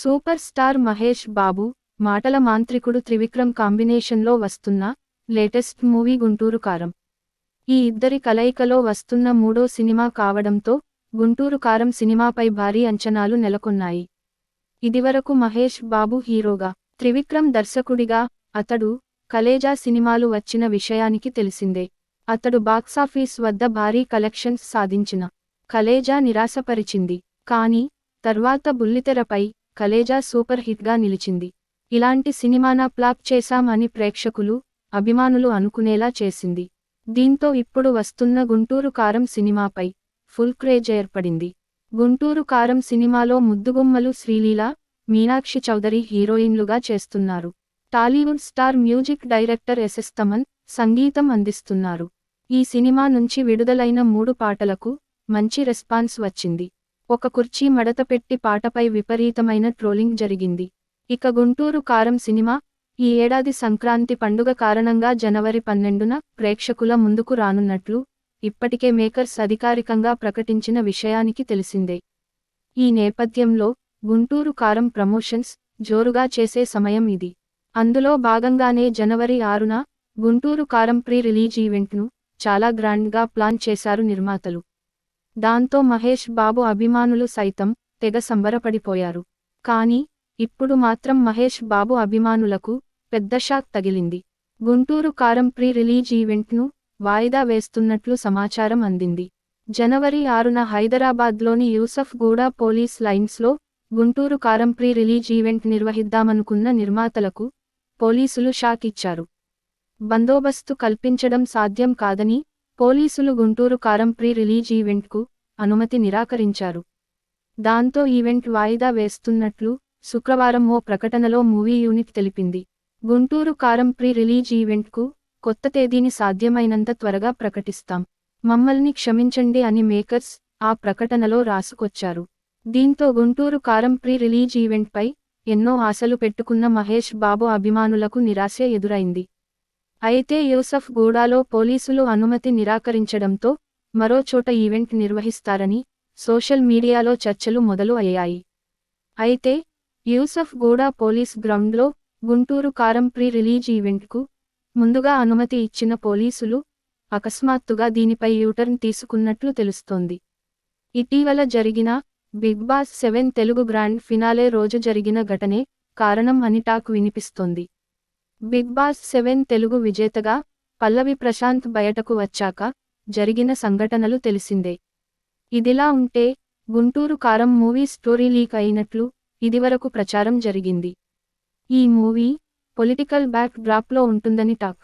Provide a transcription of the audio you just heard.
Super star Mahesh Babu మాటల మాంత్రికుడు త్రివిక్రమ్ కాంబినేషన్లో వస్తున్న లేటెస్ట్ మూవీ గుంటూరు కారం. ఈ ఇద్దరి కలయికలో వస్తున్న మూడో సినిమా కావడంతో గుంటూరు కారం సినిమాపై భారీ అంచనాలు నెలకొన్నాయి. ఇదివరకు మహేష్ బాబు హీరోగా త్రివిక్రమ్ దర్శకుడిగా అతడు కలేజా సినిమాలు వచ్చిన విషయానికి తెలిసిందే. అతడు బాక్సాఫీస్ వద్ద భారీ కలెక్షన్స్ సాధించిన కలేజా నిరాశపరిచింది. కానీ తర్వాత బుల్లితెరపై కలేజా సూపర్ హిట్గా నిలిచింది. ఇలాంటి సినిమానా ప్లాప్ చేశాం అని ప్రేక్షకులు అభిమానులు అనుకునేలా చేసింది. దీంతో ఇప్పుడు వస్తున్న గుంటూరు కారం సినిమాపై ఫుల్ క్రేజ్ ఏర్పడింది. గుంటూరు కారం సినిమాలో ముద్దుగుమ్మలు శ్రీలీల మీనాక్షి చౌదరి హీరోయిన్లుగా చేస్తున్నారు. Tollywood star music director SS Thaman సంగీతం అందిస్తున్నారు. ఈ సినిమా నుంచి విడుదలైన మూడు పాటలకు మంచి రెస్పాన్స్ వచ్చింది. ఒక కుర్చీ మడత పెట్టి పాటపై విపరీతమైన ట్రోలింగ్ జరిగింది. ఇక గుంటూరు కారం సినిమా ఈ ఏడాది సంక్రాంతి పండుగ కారణంగా జనవరి పన్నెండున ప్రేక్షకుల ముందుకు రానున్నట్లు ఇప్పటికే మేకర్స్ అధికారికంగా ప్రకటించిన విషయానికి తెలిసిందే. ఈ నేపథ్యంలో గుంటూరు కారం ప్రమోషన్స్ జోరుగా చేసే సమయం ఇది. అందులో భాగంగానే జనవరి ఆరున గుంటూరు కారం ప్రీ రిలీజ్ ఈవెంట్ను చాలా గ్రాండ్గా ప్లాన్ చేశారు నిర్మాతలు. దాంతో మహేష్ బాబు అభిమానులు సైతం తెగ సంబరపడిపోయారు. కానీ ఇప్పుడు మాత్రం మహేష్ బాబు అభిమానులకు పెద్ద షాక్ తగిలింది. గుంటూరు కారం ప్రీ రిలీజ్ ఈవెంట్ను వాయిదా వేస్తున్నట్లు సమాచారం అందింది. జనవరి ఆరున హైదరాబాద్లోని యూసఫ్ గూడా పోలీస్ లైన్స్లో గుంటూరు కారం ప్రీ రిలీజ్ ఈవెంట్ నిర్వహిద్దామనుకున్న నిర్మాతలకు పోలీసులు షాక్ ఇచ్చారు. బందోబస్తు కల్పించడం సాధ్యం కాదని పోలీసులు గుంటూరు కారం ప్రీ రిలీజ్ ఈవెంట్కు అనుమతి నిరాకరించారు. దాంతో ఈవెంట్ వాయిదా వేస్తున్నట్లు శుక్రవారం ఓ ప్రకటనలో మూవీ యూనిట్ తెలిపింది. గుంటూరు కారం ప్రీ రిలీజ్ ఈవెంట్కు కొత్త తేదీని సాధ్యమైనంత త్వరగా ప్రకటిస్తాం. మమ్మల్ని క్షమించండి అని మేకర్స్ ఆ ప్రకటనలో రాసుకొచ్చారు. దీంతో గుంటూరు కారం ప్రీ రిలీజ్ ఈవెంట్పై ఎన్నో ఆశలు పెట్టుకున్న మహేష్ బాబు అభిమానులకు నిరాశ ఎదురైంది. అయితే యూసఫ్ గూడాలో పోలీసులు అనుమతి నిరాకరించడంతో మరోచోట ఈవెంట్ నిర్వహిస్తారని సోషల్ మీడియాలో చర్చలు మొదలు అయ్యాయి. అయితే యూసఫ్ గూడా పోలీస్ గ్రౌండ్లో గుంటూరు కారం ప్రీ రిలీజ్ ఈవెంట్కు ముందుగా అనుమతి ఇచ్చిన పోలీసులు అకస్మాత్తుగా దీనిపై యూటర్న్ తీసుకున్నట్లు తెలుస్తోంది. ఇటీవల జరిగిన Bigg Boss seven Telugu grand finale రోజు జరిగిన ఘటనే కారణం అని టాక్ వినిపిస్తోంది. బిగ్ బాస్ సెవెన్ తెలుగు విజేతగా పల్లవి ప్రశాంత్ బయటకు వచ్చాక జరిగిన సంఘటనలు తెలిసిందే. ఇదిలా ఉంటే గుంటూరు కారం మూవీ స్టోరీ లీక్ అయినట్లు ఇదివరకు ప్రచారం జరిగింది. ఈ మూవీ పొలిటికల్ బ్యాక్ డ్రాప్లో ఉంటుందని టాక్.